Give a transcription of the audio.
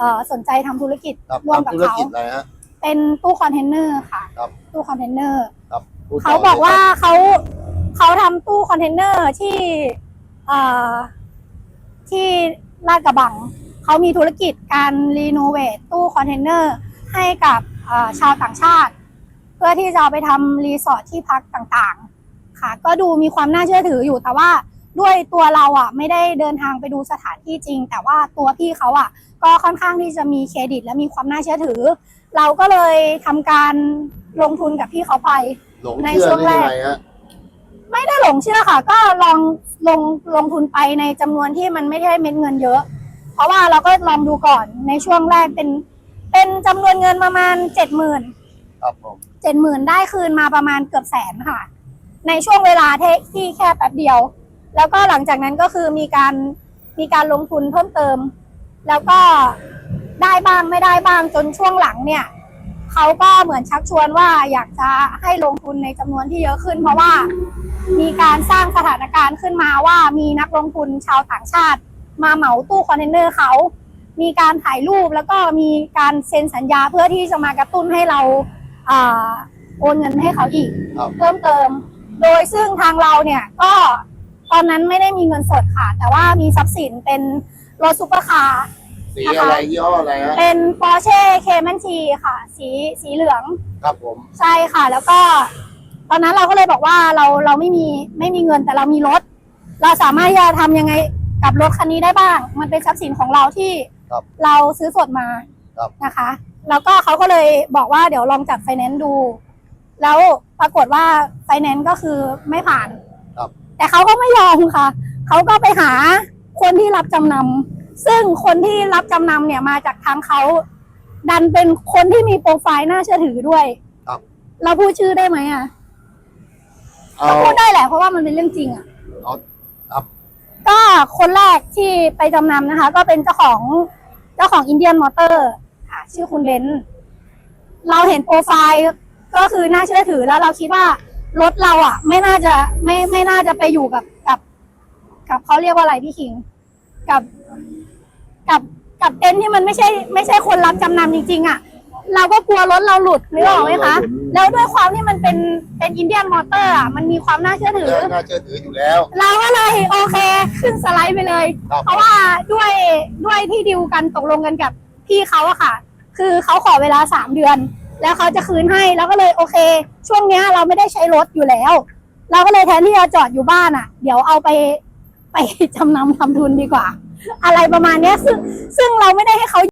เอ่อสนใจทำธุรกิจครับร่วมกับทำธุรเขากิจอะไรฮะ เป็นตู้คอนเทนเนอร์ค่ะ ครับ ตู้คอนเทนเนอร์ ครับพูดต่เขาบอกลยว่าครัเขาเขาทำตู้คอนเทนเนอร์ที่เอ่อที่ลาดกระบัง เขามีธุรกิจการรีโนเวทตู้คอนเทนเนอร์ให้กับเอ่อชาวต่างชาติ เพื่อที่จะเอาไปทำรีสอร์ทที่พักต่างๆ ค่ะ ก็ดูมีความน่าเชื่อถืออยู่แต่ว่า ด้วยตัวเราอะไม่ได้เดินทางไปดูสถานที่จริง แต่ว่าตัวพี่เขาอะ ก็ค่อนข้างที่จะมีเครดิตและมีความน่าเชื่อถือ เราก็เลยทำการลงทุนกับพี่เขาไป หลงในเชื่ช่อวงได้แรกยังไงฮะไม่ได้หลงเชื่อค่ะ ก็ลองลงลงทุนไปในจำนวนที่มันไม่ได้เม็ดเงินเยอะ เพราะว่าเราก็ลองดูก่อนในช่วงแรกเป็น เป็นจำนวนเงินประมาณเจ็ดหมื่น ครับผม เจ็ดหมื่นได้คืนมาประมาณเกือบแสนค่ะ ในช่วงเวลาเทที่แค่แป๊บเดียว แล้วก็หลังจากนั้นก็คือมีการมีการลงทุนเพิ่มเติม แล้วก็ได้บ้างไม่ได้บ้างจนช่วงหลังเนี่ยเขาก็เหมือนชักชวนว่าอยากจะให้ลงทุนในจำนวนที่เยอะขึ้น เพราะว่ามีการสร้างสถานการณ์ขึ้นมาว่ามีนักลงทุนชาวต่างชาติ มาเหมาตู้คอนเทนเนอร์เขามีการถ่ายรูปแล้วก็มีการเซ็นสัญญาเพื่อที่จะมากระตุ้นให้เราอ่าโอนเงินให้เขาอีกครับเพิ่มเติม โดยซึ่งทางเราเนี่ยก็ ตอนนั้นไม่ได้มีเงินสดค่ะ แต่ว่ามีทรัพย์สินเป็นรถซุปเปอร์คาร์ สีอะไรยี่ห้ออะไรฮะเป็น Porsche Cayman T ค่ะ สีสีเหลือง ครับผม ใช่ค่ะ แล้วก็ ตอนนั้นเราก็เลยบอกว่าเราเราไม่มีไม่มีเงินแต่เรามีรถ เราสามารถที่จะทำยังไงกับรถคันนี้ได้บ้าง มันเป็นทรัพย์สินของเราที่ครับเราซื้อสดมาครับ นะคะ แล้วก็เขาก็เลยบอกว่าเดี๋ยวลองจัดไฟแนนซ์ดู แล้วปรากฏว่าไฟแนนซ์ก็คือไม่ผ่าน ครับ แต่เขาก็ไม่ยอมค่ะ เขาก็ไปหาคนที่รับจำนำซึ่งคนที่รับจำนำเนี่ยมาจากทางเขาดันเป็นคนที่มีโปรไฟล์น่าเชื่อถือด้วยครับ เราพูดชื่อได้ไหมอะเอาก็พูดได้แหละเพราะว่ามันเป็นเรื่องจริงอะ เอาครับก็คนแรกที่ไปจำนำนะคะ ก็เป็นเจ้าของเจ้าของอินเดียนมอเตอร์ค่ะชื่อคุณเบนซ์เราเห็นโปรไฟล์ก็คือน่าเชื่อถือแล้วเราคิดว่า รถเราอะ ไม่น่าจะไม่ไม่น่าจะไปอยู่กับกับ กับเขาเรียกว่าอะไรพี่คิง กับกับกับเต็นท์ที่มันไม่ใช่ ไม่ใช่คนรับจำนำจริง ๆ อะ เราก็กลัวรถเราหลุดนึกออกไหมคะแล้วด้วยความที่มันเป็นเป็นอินเดียนมอเตอร์อะมันมีความน่าเชื่อถือ น่าเชื่อถืออยู่แล้ว เราก็เลยโอเค ขึ้นสไลด์ไปเลย ครับ เพราะว่าด้วยด้วยที่ดิวกันตกลงกันกับพี่เขาอะค่ะ คือเขาขอเวลาสามเดือน แล้วเขาจะคืนให้แล้วก็เลยโอเค ช่วงเนี้ยเราไม่ได้ใช้รถอยู่แล้ว เราก็เลยแทนที่จะจอดอยู่บ้านอะ เดี๋ยวเอาไปไปจำนำทำทุนดีกว่า อะไรประมาณเนี้ยซึ่งซึ่งเราไม่ได้ให้เขา